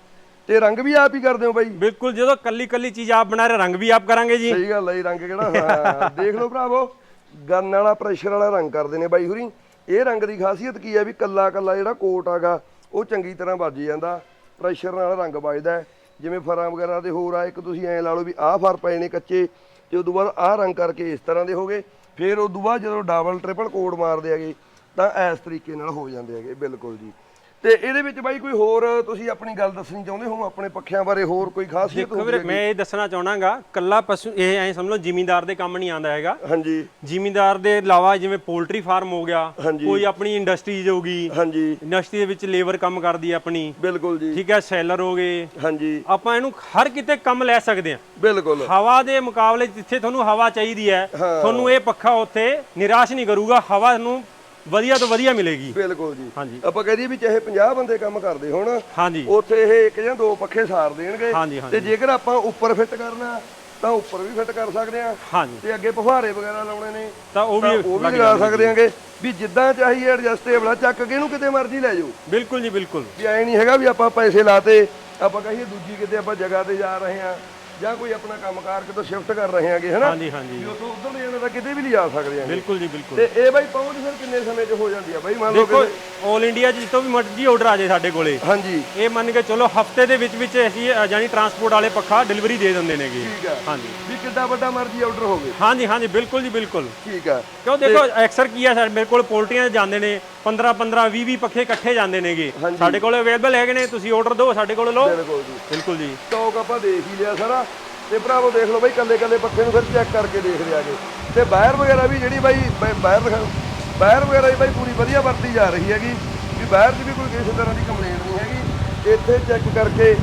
ਤੇ ਰੰਗ ਵੀ ਆਪ ਹੀ ਕਰਦੇ ਹੋ ਬਾਈ? ਬਿਲਕੁਲ ਜਦੋਂ ਕੱਲੀ ਕੱਲੀ ਚੀਜ਼ ਆਪ ਬਣਾ ਰਹੇ ਰੰਗ ਵੀ ਆਪ ਕਰਾਂਗੇ ਜੀ। ਸਹੀ ਗੱਲ ਹੈ ਰੰਗ ਕਿਹੜਾ? ਦੇਖ ਲਓ ਭਰਾਵੋ ਗਨ ਵਾਲਾ ਪ੍ਰੈਸ਼ਰ ਵਾਲਾ ਰੰਗ ਕਰਦੇ ਨੇ ਬਾਈ ਹੁਰੀ। ਇਹ ਰੰਗ ਦੀ ਖਾਸੀਅਤ ਕੀ ਹੈ ਵੀ ਕੱਲਾ ਕੱਲਾ ਜਿਹੜਾ ਕੋਟ ਆਗਾ ਉਹ ਚੰਗੀ ਤਰ੍ਹਾਂ ਵੱਜ ਜਾਂਦਾ। ਪ੍ਰੈਸ਼ਰ ਨਾਲ ਰੰਗ ਵੱਜਦਾ। ਜਿਵੇਂ ਫਰਾਂ ਵਗੈਰਾ ਦੇ ਹੋਰ ਆ ਇੱਕ ਤੁਸੀਂ ਐਂ ਲਾ ਲਓ ਵੀ ਆਹ ਫਰ ਪਏ ਨੇ ਕੱਚੇ ਤੇ ਉਦੋਂ ਬਾਅਦ ਆਹ ਰੰਗ ਕਰਕੇ ਇਸ ਤਰ੍ਹਾਂ ਦੇ ਹੋਗੇ ਫਿਰ ਉਦੋਂ ਬਾਅਦ ਜਦੋਂ ਡਬਲ ਟ੍ਰਿਪਲ ਕੋਡ ਮਾਰਦੇ ਹੈਗੇ, ਤਾਂ ਇਸ ਤਰੀਕੇ ਨਾਲ ਹੋ ਜਾਂਦੇ ਹੈਗੇ, ਬਿਲਕੁਲ ਜੀ। ਤੇ ਇਹਦੇ ਵਿੱਚ ਬਾਈ ਕੋਈ ਹੋਰ ਤੁਸੀਂ ਆਪਣੀ ਗੱਲ ਦੱਸਣੀ ਚਾਹੁੰਦੇ ਹੋ? ਆਪਣੇ ਪੱਖਿਆਂ ਬਾਰੇ ਹੋਰ ਕੋਈ ਖਾਸੀਅਤ ਦੇਖੋ ਵੀਰੇ ਮੈਂ ਇਹ ਦੱਸਣਾ ਚਾਹਣਾਗਾ ਕੱਲਾ ਪਸ਼ੂ ਇਹ ਐ ਸਮਝ ਲਓ ਜ਼ਿਮੀਂਦਾਰ ਦੇ ਕੰਮ ਨਹੀਂ ਆਂਦਾ ਹੈਗਾ। ਹਾਂਜੀ। ਜ਼ਿਮੀਂਦਾਰ ਦੇ ਇਲਾਵਾ ਜਿਵੇਂ ਪੋਲਟਰੀ ਫਾਰਮ ਹੋ ਗਿਆ। ਕੋਈ ਆਪਣੀ ਇੰਡਸਟਰੀਜ਼ ਹੋਗੀ ਹਾਂਜੀ। ਇੰਡਸਟਰੀ ਦੇ ਵਿੱਚ ਲੇਬਰ ਕੰਮ ਕਰਦੀ ਹੈ ਆਪਣੀ। ਬਿਲਕੁਲ ਜੀ। ਠੀਕ ਹੈ ਸੈਲਰ ਹੋ ਗਏ। ਹਾਂਜੀ। ਆਪਾਂ ਇਹਨੂੰ ਹਰ ਕਿਤੇ ਕੰਮ ਲੈ ਸਕਦੇ ਹਾਂ। ਬਿਲਕੁਲ। ਹਵਾ ਦੇ ਮੁਕਾਬਲੇ ਜਿੱਥੇ ਤੁਹਾਨੂੰ ਹਵਾ ਚਾਹੀਦੀ ਹੈ। ਤੁਹਾਨੂੰ ਇਹ ਪੱਖਾ ਉੱਥੇ ਨਿਰਾਸ਼ ਨਹੀਂ ਕਰੂਗਾ ਹਵਾ ਨੂੰ ਵਧੀਆ ਤੋਂ ਵਧੀਆ ਮਿਲੇਗੀ। ਬਿਲਕੁਲ ਜੀ। ਹਾਂਜੀ। ਆਪਾਂ ਕਹਿ ਦਈਏ ਵੀ ਚਾਹੇ 50 ਬੰਦੇ ਕੰਮ ਕਰਦੇ ਹੋਣ ਹਾਂਜੀ। ਉੱਥੇ ਇਹ ਇੱਕ ਜਾਂ ਦੋ ਪੱਖੇ ਸਾਰ ਦੇਣਗੇ। ਹਾਂਜੀ। ਤੇ ਜੇਕਰ ਆਪਾਂ ਉੱਪਰ ਫਿੱਟ ਕਰਨਾ ਤਾਂ ਉੱਪਰ ਵੀ ਫਿੱਟ ਕਰ ਸਕਦੇ ਆ ਹਾਂਜੀ। ਤੇ ਅੱਗੇ ਫੁਹਾਰੇ ਵਗੈਰਾ ਲਾਉਣੇ ਨੇ ਤਾਂ ਉਹ ਤਾਂ ਵੀ ਉਹ ਵੀ ਲਗਾ ਸਕਦੇ ਆਂਗੇ ਵੀ ਜਿੱਦਾਂ ਚਾਹੀਏ ਐਡਜਸਟੇਬਲ ਆ ਚੱਕ ਕੇ ਇਹਨੂੰ ਕਿਤੇ ਮਰਜ਼ੀ ਲੈ ਜਾਓ। ਬਿਲਕੁਲ ਜੀ ਬਿਲਕੁਲ। ਵੀ ਐ ਨਹੀਂ ਹੈਗਾ ਵੀ ਆਪਾਂ ਪੈਸੇ ਲਾਤੇ ਆਪਾਂ ਕਹੀਏ ਦੂਜੀ ਕਿਤੇ ਆਪਾਂ ਜਗ੍ਹਾ ਤੇ ਜਾ ਰਹੇ ਆ ਜਾਂ ਕੋਈ ਆਪਣਾ ਕੰਮਕਾਰ ਕਿਤੋਂ ਸ਼ਿਫਟ ਕਰ ਰਹੇ ਆਂਗੇ ਹਨਾ? ਹਾਂਜੀ ਹਾਂਜੀ। ਉੱਥੋਂ ਉਧਰ ਨੂੰ ਤਾਂ ਕਿਤੇ ਵੀ ਲਿਜਾ ਸਕਦੇ ਆਂਗੇ ਬਿਲਕੁਲ ਜੀ ਬਿਲਕੁਲ। ਤੇ ਇਹ ਬਾਈ ਪਹੁੰਚ ਫਿਰ ਕਿੰਨੇ ਸਮੇਂ 'ਚ ਹੋ ਜਾਂਦੀ ਆ? ਬਾਈ ਮੰਨ ਲਓ ਦੇਖੋ 올 ਇੰਡੀਆ 'ਚ ਜਿੱਥੋਂ ਵੀ ਮਰਜ਼ੀ ਆਰਡਰ ਆ ਜਾਏ ਸਾਡੇ ਕੋਲੇ। ਹਾਂਜੀ। ਇਹ ਮੰਨ ਕੇ ਚਲੋ ਹਫ਼ਤੇ ਦੇ ਵਿੱਚ ਵਿੱਚ ਅਸੀਂ ਜਾਨੀ ਟਰਾਂਸਪੋਰਟ ਵਾਲੇ ਪੱਖਾ ਡਿਲੀਵਰੀ ਦੇ ਦਿੰਦੇ ਨੇਗੇ ਠੀਕ ਆ। ਹਾਂਜੀ। ਵੀ ਕਿੱਡਾ ਵੱਡਾ ਮਰਜ਼ੀ ਆਰਡਰ ਹੋਵੇ। ਹਾਂਜੀ ਹਾਂਜੀ ਬਿਲਕੁਲ ਜੀ ਬਿਲਕੁਲ। ਠੀਕ ਆ। ਕਿਉਂ ਦੇਖੋ ਅਕਸਰ ਕੀ ਆ ਸਾਡੇ ਮੇਰੇ ਕੋਲ ਪੋਲਟਰੀਆਂ ਜਾਂਦੇ ਨੇ। 15 15 20 20 ਪੱਖੇ ਇਕੱਠੇ ਜਾਂਦੇ ਨੇਗੇ। ਸਾਡੇ ਕੋਲ ਅਵੇਲੇਬਲ ਹੈਗੇ ਨੇ ਤੁਸੀਂ ਆਰਡਰ ਦਿਓ ਸਾਡੇ ਕੋਲ ਲਓ। ਬਿਲਕੁਲ ਜੀ। ਬਿਲਕੁਲ ਜੀ। ਸਟਾਕ ਆਪਾਂ ਦੇਖ ਹੀ ਲਿਆ ਸਾਰਾ। ਤੇ ਭਰਾਵੋ ਦੇਖ ਲਓ ਬਾਈ ਕੱਲੇ ਕੱਲੇ ਪੱਖੇ ਨੂੰ ਫਿਰ ਚੈੱਕ ਕਰਕੇ ਦੇਖ ਲਿਆਗੇ ਤੇ ਬਾਹਰ ਵਗੈਰਾ ਵੀ ਜਿਹੜੀ ਬਾਈ ਦਿਖਾਓ ਬਾਹਰ ਵਗੈਰਾ ਵੀ ਬਾਈ ਪੂਰੀ ਵਧੀਆ ਵਰਤੀ ਜਾ ਰਹੀ ਹੈਗੀ। ਵੀ ਬਾਹਰ ਦੀ ਵੀ ਕੋਈ ਕਿਸੇ ਤਰ੍ਹਾਂ ਦੀ ਕੰਪਲੇਂਟ ਨਹੀਂ ਹੈਗੀ। ਇੱਥੇ ਚੈੱਕ ਕਰਕੇ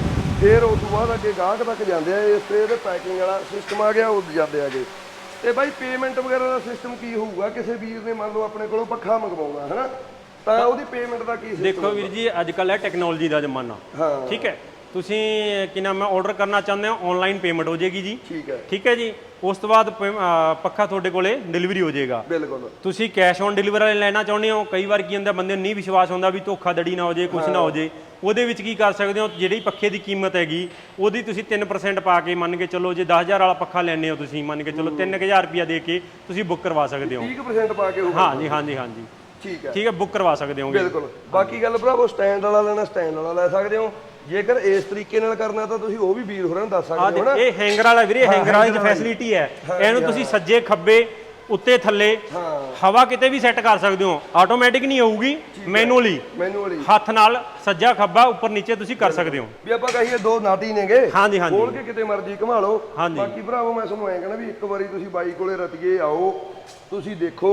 ਫਿਰ ਉਸ ਤੋਂ ਬਾਅਦ ਅੱਗੇ ਗਾਹਕ ਤੱਕ ਜਾਂਦੇ ਆ ਇਸ ਤੇ ਇਹਦੇ ਪੈਕਿੰਗ ਵਾਲਾ ਸਿਸਟਮ ਆ ਗਿਆ ਉਹ ਜਾਂਦੇ ਆਗੇ ਤੇ ਬਾਈ ਪੇਮੈਂਟ ਵਗੈਰਾ ਦਾ ਸਿਸਟਮ ਕੀ ਹੋਊਗਾ? ਕਿਸੇ ਵੀਰ ਨੇ ਮੰਨ ਲਓ ਆਪਣੇ ਕੋਲੋਂ ਪੱਖਾ ਮੰਗਵਾਉਣਾ ਹਨਾ? ਤਾਂ ਉਹਦੀ ਪੇਮੈਂਟ ਦਾ ਕੀ system ਦੇਖੋ ਵੀਰ ਜੀ ਅੱਜ ਕੱਲ ਹੈ ਟੈਕਨੋਲੋਜੀ ਦਾ ਜ਼ਮਾਨਾ। ਹਾਂ। ਠੀਕ ਹੈ? ਤੁਸੀਂ ਕੀ ਨਾਮ ਹੈ ਆਰਡਰ ਕਰਨਾ ਚਾਹੁੰਦੇ ਹੋ ਆਨਲਾਈਨ ਪੇਮੈਂਟ ਹੋ ਜਾਏਗੀ ਜੀ। ਠੀਕ ਹੈ। ਠੀਕ ਹੈ ਜੀ? ਉਸ ਤੋਂ ਬਾਅਦ ਪ- ਅ, ਪੱਖਾ ਤੁਹਾਡੇ ਕੋਲੇ ਡਿਲੀਵਰੀ ਹੋ ਜਾਏਗਾ। ਬਿਲਕੁਲ। ਤੁਸੀਂ ਕੈਸ਼ ਔਨ ਡਿਲੀਵਰੀ ਲੈਣਾ ਚਾਹੁੰਦੇ ਹੋ ਕਈ ਵਾਰ ਕੀ ਹੁੰਦਾ ਬੰਦੇ ਨੂੰ ਨਹੀਂ ਵਿਸ਼ਵਾਸ ਹੁੰਦਾ ਵੀ ਧੋਖਾਧੜੀ ਨਾ ਹੋ ਜੇ ਕੁਝ ਨਾ ਹੋ ਜੇ ਉਹਦੇ ਵਿੱਚ ਕੀ ਕਰ ਸਕਦੇ ਹੋ ਜਿਹੜੀ ਪੱਖੇ ਦੀ ਕੀਮਤ ਹੈਗੀ ਉਹਦੀ ਤੁਸੀਂ 3% ਪਾ ਕੇ ਮੰਨ ਕੇ ਚੱਲੋ ਜੇ 10000 ਵਾਲਾ ਪੱਖਾ ਲੈਣੇ ਹੋ ਤੁਸੀਂ ਮੰਨ ਕੇ ਚੱਲੋ 3000 ਰੁਪਿਆ ਦੇ ਕੇ ਤੁਸੀਂ ਬੁੱਕ ਕਰਵਾ ਸਕਦੇ ਹੋ। 30% ਪਾ ਕੇ ਹੋਊਗਾ। ਹਾਂਜੀ ਹਾਂਜੀ ਹਾਂਜੀ ਠੀਕ ਹੈ। ਠੀਕ ਹੈ ਬੁੱਕ ਕਰਵਾ ਸਕਦੇ ਹੋਗੇ। ਬਿਲਕੁਲ। ਬਾਕੀ ਗੱਲ ਭਰਾਵੋ ਸਟੈਂਡ ਵਾਲਾ ਲੈਣਾ ਸਟੈਂਡ ਵਾਲਾ ਲੈ ਸਕਦੇ ਹੋ। ਜੇਕਰ ਇਸ ਤਰੀਕੇ ਨਾਲ ਕਰਨਾ ਤਾਂ ਤੁਸੀਂ ਉਹ ਵੀ ਵੀਰ ਹੋਰਾਂ ਨੂੰ ਦੱਸ ਸਕਦੇ ਹੋ ਨਾ। ਇਹ ਹੈਂਗਰ ਵਾਲਾ ਵੀਰੇ ਹੈਂਗਰ ਵਾਲੀ ਫੈਸਿਲਿਟੀ ਹੈ। ਇਹਨੂੰ ਤੁਸੀਂ ਸੱਜੇ ਖੱਬੇ ਉੱਤੇ ਥੱਲੇ ਹਵਾ ਕਿਤੇ ਵੀ ਸੈੱਟ ਕਰ ਸਕਦੇ ਹੋ। ਆਟੋਮੈਟਿਕ ਨਹੀਂ ਹੋਊਗੀ ਮੈਨੂਅਲੀ ਮੈਨੂਅਲੀ ਹੱਥ ਨਾਲ ਸੱਜਾ ਖੱਬਾ ਉੱਪਰ ਨੀਚੇ ਤੁਸੀਂ ਕਰ ਸਕਦੇ ਹੋ। ਵੀ ਆਪਾਂ ਕਹੀਏ ਦੋ ਨਾਟੀ ਨੇਗੇ। ਹਾਂਜੀ ਹਾਂਜੀ। ਖੋਲ ਕੇ ਕਿਤੇ ਮਰਜ਼ੀ ਘੁਮਾ ਲਓ। ਬਾਕੀ ਭਰਾਵੋ ਮੈਂ ਤੁਹਾਨੂੰ ਐਂ ਕਹਿਣਾ ਵੀ ਇੱਕ ਵਾਰੀ ਤੁਸੀਂ ਬਾਈ ਕੋਲੇ ਰਤੀਏ ਆਓ। ਤੁਸੀਂ ਦੇਖੋ।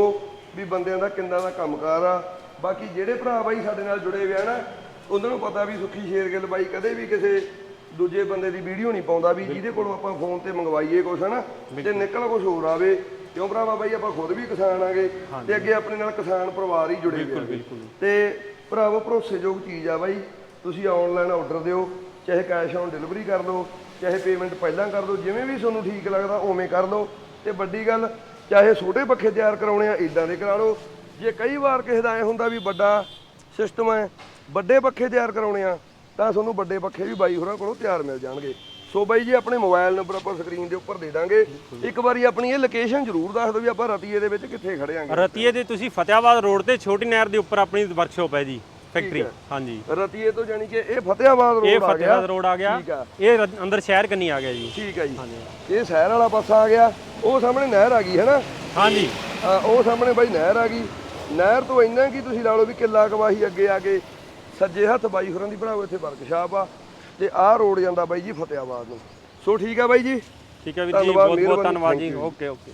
ਵੀ ਬੰਦਿਆਂ ਦਾ ਕਿੰਨਾ ਦਾ ਕੰਮਕਾਰ ਆ। ਬਾਕੀ ਜਿਹੜੇ ਭਰਾ ਬਾਈ ਸਾਡੇ ਨਾਲ ਜੁੜੇ ਹੋਏ ਆ ਨਾ ਉਹਨਾਂ ਨੂੰ ਪਤਾ ਵੀ ਸੁੱਖੀ ਸ਼ੇਰਗਿੱਲ ਬਾਈ ਕਦੇ ਵੀ ਕਿਸੇ ਦੂਜੇ ਬੰਦੇ ਦੀ ਵੀਡੀਓ ਨਹੀਂ ਪਾਉਂਦਾ ਵੀ ਜਿਹਦੇ ਕੋਲੋਂ ਆਪਾਂ ਫੋਨ ਤੇ ਮੰਗਵਾਈਏ ਕੁਛ ਹਨਾ? ਤੇ ਨਿਕਲ ਕੁਛ ਹੋਰ ਆਵੇ। ਕਿਉਂ ਭਰਾਵਾ ਬਾਈ ਆਪਾਂ ਖੁਦ ਵੀ ਕਿਸਾਨ ਆਗੇ ਤੇ ਅੱਗੇ ਆਪਣੇ ਨਾਲ ਕਿਸਾਨ ਪਰਿਵਾਰ ਹੀ ਜੁੜੇ ਹੋਏ ਆ ਤੇ ਭਰਾਵੋ ਭਰੋਸੇਯੋਗ ਚੀਜ਼ ਆ ਬਾਈ। ਤੁਸੀਂ ਆਨਲਾਈਨ ਆਰਡਰ ਦਿਓ ਚਾਹੇ ਕੈਸ਼ ਔਨ ਡਿਲੀਵਰੀ ਕਰ ਲਓ ਚਾਹੇ ਪੇਮੈਂਟ ਪਹਿਲਾਂ ਕਰ ਦਿਓ ਜਿਵੇਂ ਵੀ ਤੁਹਾਨੂੰ ਠੀਕ ਲੱਗਦਾ ਉਵੇਂ ਕਰ ਲਓ ਤੇ ਵੱਡੀ ਗੱਲ ਚਾਹੇ ਛੋਟੇ ਪੱਖੇ ਤਿਆਰ ਕਰਾਉਣੇ ਆ ਇਦਾਂ ਦੇ ਕਰਾ ਲਓ। ਜੇ ਕਈ ਵਾਰ ਕਿਸੇ ਦਾ ਐ ਹੁੰਦਾ ਵੀ ਵੱਡਾ ਸਿਸਟਮ ਹੈ ਵੱਡੇ ਪੱਖੇ ਤਿਆਰ ਕਰਾਉਣੇ ਆ ਤਾਂ ਤੁਹਾਨੂੰ ਵੱਡੇ ਪੱਖੇ ਵੀ ਬਾਈ ਹੋਰਾਂ ਕੋਲੋਂ ਤਿਆਰ ਮਿਲ ਜਾਣਗੇ। ਸੋ ਬਾਈ ਜੀ ਆਪਣੇ ਮੋਬਾਈਲ ਨੰਬਰ ਆਪਾਂ ਸਕਰੀਨ ਦੇ ਉੱਪਰ ਦੇ ਦਾਂਗੇ। ਇੱਕ ਵਾਰੀ ਆਪਣੀ ਇਹ ਲੋਕੇਸ਼ਨ ਜ਼ਰੂਰ ਦੱਸ ਦਿਓ ਵੀ ਆਪਾਂ ਰਤੀਏ ਦੇ ਵਿੱਚ ਕਿੱਥੇ ਖੜੇ ਆਂਗੇ। ਰਤੀਏ ਦੇ ਤੁਸੀਂ ਫਤਿਆਬਾਦ ਰੋਡ ਤੇ ਛੋਟੀ ਨਹਿਰ ਦੇ ਉੱਪਰ ਆਪਣੀ ਵਰਕਸ਼ਾਪ ਹੈ ਜੀ ਫੈਕਟਰੀ ਹਾਂਜੀ। ਰਤੀਏ ਤੋਂ ਜਾਨੀ ਕਿ ਇਹ ਫਤਿਆਬਾਦ ਇਹ ਰੋਡ ਆ ਗਿਆ। ਫਤਿਆਬਾਦ ਰੋਡ ਆ ਗਿਆ। ਇਹ ਅੰਦਰ ਸ਼ਹਿਰ ਕੰਨੀ ਆ ਗਿਆ ਜੀ। ਠੀਕ ਆ ਜੀ। ਇਹ ਸ਼ਹਿਰ ਵਾਲਾ ਪਾਸਾ ਆ ਗਿਆ। ਉਹ ਸਾਹਮਣੇ ਨਹਿਰ ਆ ਗਈ ਹੈ ਨਾ? ਹਾਂਜੀ। ਆ, ਉਹ ਸਾਹਮਣੇ ਬਾਈ ਨਹਿਰ ਆ ਗਈ। ਨਹਿਰ ਤੋਂ ਇੰਨਾ ਕੀ ਤੁਸੀਂ ਲਾ ਲਓ ਵੀ ਕਿੱਲਾ ਕਵਾਹੀ ਅੱਗੇ ਆ ਕੇ ਸੱਜੇ ਹੱਥ ਬਾਈ ਹੋਰਾਂ ਦੀ ਬਣਾਓ ਇੱਥੇ ਵਰਕਸ਼ਾਪ ਆ। ਤੇ ਆਹ ਰੋਡ ਜਾਂਦਾ ਬਾਈ ਜੀ ਫਤਿਆਬਾਦ ਨੂੰ। ਸੋ ਠੀਕ ਆ ਬਾਈ ਜੀ? ਠੀਕ ਹੈ ਵੀਰ ਜੀ ਧੰਨਵਾਦ, ਬਹੁਤ ਬਹੁਤ ਮਿਹਰਬਾਨੀ, ਧੰਨਵਾਦ ਜੀ। Thank you. Okay okay.